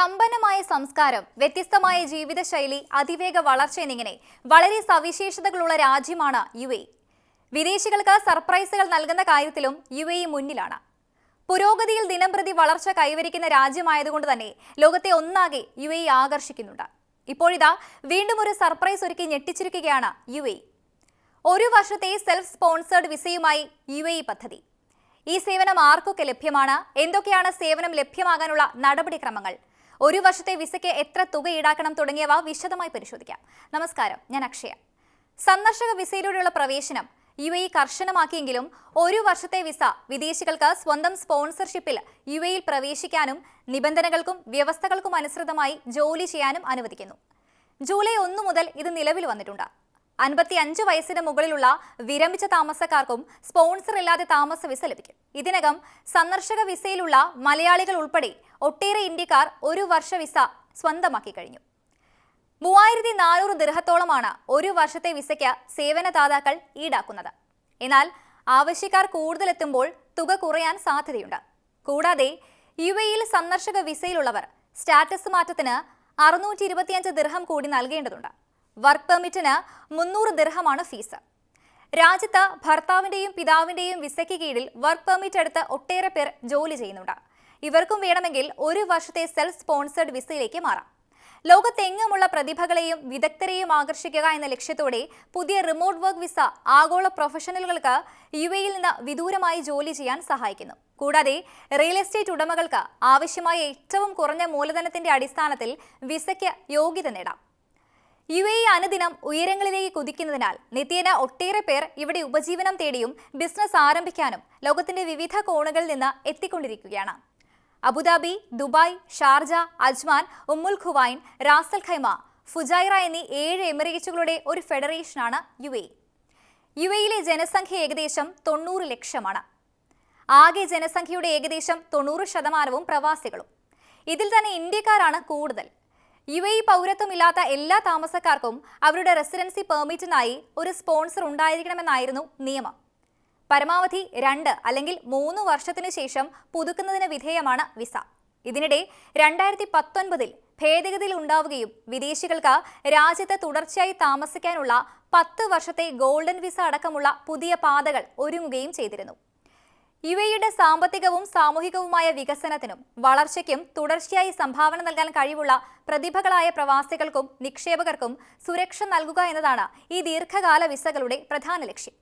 സമ്പന്നമായ സംസ്കാരം വ്യത്യസ്തമായ ജീവിതശൈലി അതിവേഗ വളർച്ച എന്നിങ്ങനെ വളരെ സവിശേഷതകളുള്ള രാജ്യമാണ് യു എ. വിദേശികൾക്ക് സർപ്രൈസുകൾ നൽകുന്ന കാര്യത്തിലും യു എ മുന്നിലാണ്. പുരോഗതിയിൽ ദിനംപ്രതി വളർച്ച കൈവരിക്കുന്ന രാജ്യമായതുകൊണ്ട് തന്നെ ലോകത്തെ ഒന്നാകെ യു എ ആകർഷിക്കുന്നുണ്ട്. ഇപ്പോഴിതാ വീണ്ടും ഒരു സർപ്രൈസ് ഒരുക്കി ഞെട്ടിച്ചിരിക്കുകയാണ് യു എ ഒരു വർഷത്തെ സെൽഫ് സ്പോൺസേഡ് വിസയുമായി യു എ പദ്ധതി. ഈ സേവനം ആർക്കൊക്കെ ലഭ്യമാണ്? എന്തൊക്കെയാണ് സേവനം ലഭ്യമാകാനുള്ള നടപടിക്രമങ്ങൾ? ഒരു വർഷത്തെ വിസയ്ക്ക് എത്ര തുക ഈടാക്കണം തുടങ്ങിയവ വിശദമായി പരിശോധിക്കാം. നമസ്കാരം ഞാൻ അക്ഷയ. സന്ദർശക വിസയിലൂടെയുള്ള പ്രവേശനം യു എ കർശനമാക്കിയെങ്കിലും ഒരു വർഷത്തെ വിസ വിദേശികൾക്ക് സ്വന്തം സ്പോൺസർഷിപ്പിൽ യു എയിൽ പ്രവേശിക്കാനും നിബന്ധനകൾക്കും വ്യവസ്ഥകൾക്കും അനുസൃതമായി ജോലി ചെയ്യാനും അനുവദിക്കുന്നു. ജൂലൈ ഒന്ന് മുതൽ ഇത് നിലവിൽ വന്നിട്ടുണ്ട്. അൻപത്തി അഞ്ച് വയസ്സിന് മുകളിലുള്ള വിരമിച്ച താമസക്കാർക്കും സ്പോൺസർ ഇല്ലാതെ താമസ വിസ ലഭിക്കും. ഇതിനകം സന്ദർശക വിസയിലുള്ള മലയാളികൾ ഉൾപ്പെടെ ഒട്ടേറെ ഇന്ത്യക്കാർ ഒരു വർഷ വിസ സ്വന്തമാക്കി കഴിഞ്ഞു. മൂവായിരത്തി നാനൂറ് ദിർഹത്തോളമാണ് ഒരു വർഷത്തെ വിസയ്ക്ക് സേവനദാതാക്കൾ ഈടാക്കുന്നത്. എന്നാൽ ആവശ്യക്കാർ കൂടുതലെത്തുമ്പോൾ തുക കുറയാൻ സാധ്യതയുണ്ട്. കൂടാതെ യു എയിൽ സന്ദർശക വിസയിലുള്ളവർ സ്റ്റാറ്റസ് മാറ്റത്തിന് അറുന്നൂറ്റി ഇരുപത്തിയഞ്ച് ദിർഹം കൂടി നൽകേണ്ടതുണ്ട്. വർക്ക് പെർമിറ്റിന് മുന്നൂറ് ദിർഹമാണ് ഫീസ്. രാജ്യത്ത് ഭർത്താവിന്റെയും പിതാവിന്റെയും വിസയ്ക്ക് കീഴിൽ വർക്ക് പെർമിറ്റ് എടുത്ത് ഒട്ടേറെ പേർ ജോലി ചെയ്യുന്നുണ്ട്. ഇവർക്കും വേണമെങ്കിൽ ഒരു വർഷത്തെ സെൽഫ് സ്പോൺസേഡ് വിസയിലേക്ക് മാറാം. ലോകത്തെങ്ങുമുള്ള പ്രതിഭകളെയും വിദഗ്ധരെയും ആകർഷിക്കുക എന്ന ലക്ഷ്യത്തോടെ പുതിയ റിമോട്ട് വർക്ക് വിസ ആഗോള പ്രൊഫഷണലുകൾക്ക് യു എയിൽ നിന്ന് വിദൂരമായി ജോലി ചെയ്യാൻ സഹായിക്കുന്നു. കൂടാതെ റിയൽ എസ്റ്റേറ്റ് ഉടമകൾക്ക് ആവശ്യമായ ഏറ്റവും കുറഞ്ഞ മൂലധനത്തിന്റെ അടിസ്ഥാനത്തിൽ വിസയ്ക്ക് യോഗ്യത നേടാം. യു എ അനുദിനം ഉയരങ്ങളിലേക്ക് കുതിക്കുന്നതിനാൽ നിത്യേന ഒട്ടേറെ പേർ ഇവിടെ ഉപജീവനം തേടിയും ബിസിനസ് ആരംഭിക്കാനും ലോകത്തിന്റെ വിവിധ കോണുകളിൽ നിന്ന് എത്തിക്കൊണ്ടിരിക്കുകയാണ്. Abu Dhabi Dubai Sharjah Ajman Umm al Quwain Ras al Khaimah Fujairah എന്നീ ഏഴ് എമിറേറ്റുകളുടെ ഒരു ഫെഡറേഷനാണ് യു എ യു എയിലെ ജനസംഖ്യ ഏകദേശം തൊണ്ണൂറ് ലക്ഷമാണ്. ആകെ ജനസംഖ്യയുടെ ഏകദേശം തൊണ്ണൂറ് ശതമാനവും പ്രവാസികളും. ഇതിൽ തന്നെ ഇന്ത്യക്കാരാണ് കൂടുതൽ. യു എ പൗരത്വമില്ലാത്ത എല്ലാ താമസക്കാർക്കും അവരുടെ റെസിഡൻസി പെർമിറ്റിനായി ഒരു സ്പോൺസർ ഉണ്ടായിരിക്കണമെന്നായിരുന്നു നിയമം. പരമാവധി രണ്ട് അല്ലെങ്കിൽ മൂന്ന് വർഷത്തിനു ശേഷം പുതുക്കുന്നതിന് വിധേയമാണ് വിസ. ഇതിനിടെ രണ്ടായിരത്തി പത്തൊൻപതിൽ ഭേദഗതിയിൽ ഉണ്ടാവുകയും വിദേശികൾക്ക് രാജ്യത്ത് തുടർച്ചയായി താമസിക്കാനുള്ള പത്ത് വർഷത്തെ ഗോൾഡൻ വിസ അടക്കമുള്ള പുതിയ പാതകൾ ഒരുങ്ങുകയും ചെയ്തിരുന്നു. യു എയുടെ സാമ്പത്തികവും സാമൂഹികവുമായ വികസനത്തിനും വളർച്ചയ്ക്കും തുടർച്ചയായി സംഭാവന നൽകാൻ കഴിവുള്ള പ്രതിഭകളായ പ്രവാസികൾക്കും നിക്ഷേപകർക്കും സുരക്ഷ നൽകുക എന്നതാണ് ഈ ദീർഘകാല വിസകളുടെ പ്രധാന ലക്ഷ്യം.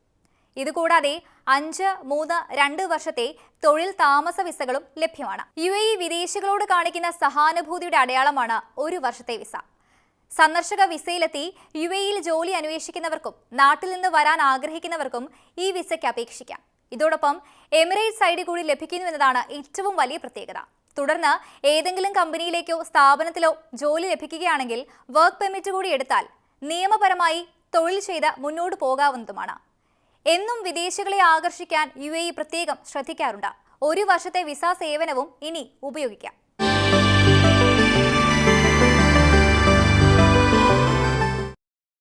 ഇതുകൂടാതെ അഞ്ച് മൂന്ന് രണ്ട് വർഷത്തെ തൊഴിൽ താമസ വിസകളും ലഭ്യമാണ്. യു എ വിദേശികളോട് കാണിക്കുന്ന സഹാനുഭൂതിയുടെ അടയാളമാണ് ഒരു വർഷത്തെ വിസ. സന്ദർശക വിസയിലെത്തി യു എയിൽ ജോലി അന്വേഷിക്കുന്നവർക്കും നാട്ടിൽ നിന്ന് വരാൻ ആഗ്രഹിക്കുന്നവർക്കും ഈ വിസയ്ക്ക് അപേക്ഷിക്കാം. ഇതോടൊപ്പം എമിറേറ്റ്സ് ഐ ഡി കൂടി ലഭിക്കുന്നുവെന്നതാണ് ഏറ്റവും വലിയ പ്രത്യേകത. തുടർന്ന് ഏതെങ്കിലും കമ്പനിയിലേക്കോ സ്ഥാപനത്തിലോ ജോലി ലഭിക്കുകയാണെങ്കിൽ വർക്ക് പെർമിറ്റ് കൂടി എടുത്താൽ നിയമപരമായി തൊഴിൽ ചെയ്ത് മുന്നോട്ട് പോകാവുന്നതുമാണ്. എന്നും വിദേശികളെ ആകർഷിക്കാൻ യു പ്രത്യേകം ശ്രദ്ധിക്കാറുണ്ട്. ഒരു വർഷത്തെ വിസ സേവനവും ഇനി ഉപയോഗിക്കാം.